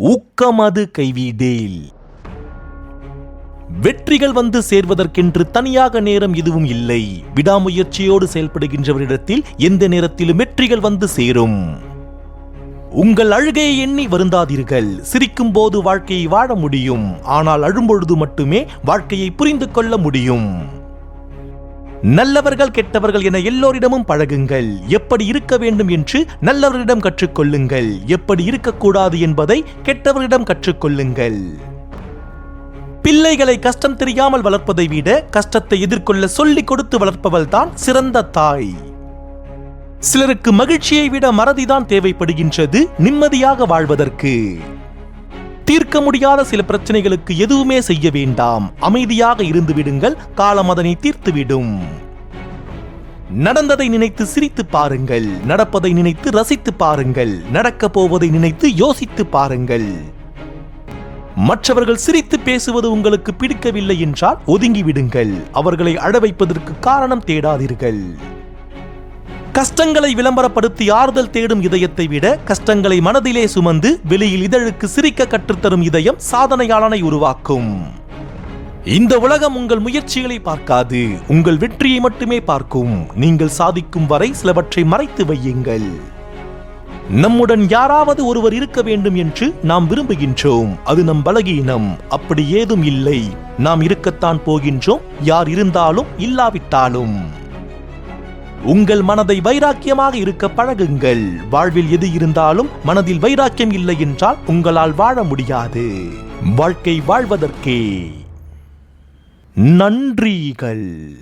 ஊக்கமது கைவிடேல். வெற்றிகள் வந்து சேர்வதற்கென்று தனியாக நேரம் எதுவும் இல்லை. விடாமுயற்சியோடு செயல்படுகின்றவரிடத்தில் எந்த நேரத்திலும் வெற்றிகள் வந்து சேரும். உங்கள் அழுகையை எண்ணி வருந்தாதீர்கள். சிரிக்கும் போது வாழ்க்கையை வாழ முடியும். ஆனால் அழும்பொழுது மட்டுமே வாழ்க்கையை புரிந்து கொள்ள முடியும். நல்லவர்கள் கெட்டவர்கள் என எல்லோரிடமும் பழகுங்கள். எப்படி இருக்க வேண்டும் என்று நல்லவரிடம் கற்றுக்கொள்ளுங்கள். எப்படி இருக்கக்கூடாது என்பதை கெட்டவரிடம் கற்றுக்கொள்ளுங்கள். பிள்ளைகளை கஷ்டம் தெரியாமல் வளர்ப்பதை விட கஷ்டத்தை எதிர்கொள்ள சொல்லிக் கொடுத்து வளர்ப்பவள் தான் சிறந்த தாய். சிலருக்கு மகிழ்ச்சியை விட மறதிதான் தேவைப்படுகின்றது நிம்மதியாக வாழ்வதற்கு. தீர்க்க முடியாத சில பிரச்சனைகளுக்கு எதுவுமே செய்ய வேண்டாம். அமைதியாக இருந்து விடுங்கள். காலம் அதனை தீர்த்துவிடும். நடந்ததை நினைத்து சிரித்து பாருங்கள். நடப்பதை நினைத்து ரசித்து பாருங்கள். நடக்கப் போவதை நினைத்து யோசித்து பாருங்கள். மற்றவர்கள் சிரித்து பேசுவது உங்களுக்கு பிடிக்கவில்லை என்றால் ஒதுங்கி விடுங்கள். அவர்களை அழ வைப்பதற்கு காரணம் தேடாதீர்கள். கஷ்டங்களை விளம்பரப்படுத்தி ஆறுதல் தேடும் இதயத்தை விட கஷ்டங்களை மனதிலே சுமந்து வெளியில் இதழுக்கு சிரிக்க கற்றுத்தரும் இதயம் சாதனையாளனை உருவாக்கும். இந்த உலகம் உங்கள் முயற்சிகளை பார்க்காது உங்கள் வெற்றியை மட்டுமே பார்க்கும். நீங்கள் சாதிக்கும் வரை சிலவற்றை மறைத்து வையுங்கள். நம்முடன் யாராவது ஒருவர் இருக்க வேண்டும் என்று நாம் விரும்புகின்றோம். அது நம் பலகீனம். அப்படி ஏதும் இல்லை. நாம் இருக்கத்தான் போகின்றோம். யார் இருந்தாலும் இல்லாவிட்டாலும். உங்கள் மனதை வைராக்கியமாக இருக்க பழகுங்கள். வாழ்வில் எது இருந்தாலும் மனதில் வைராக்கியம் இல்லை என்றால் உங்களால் வாழ முடியாது. வாழ்க்கை வாழ்வதற்கே. நன்றிகள்.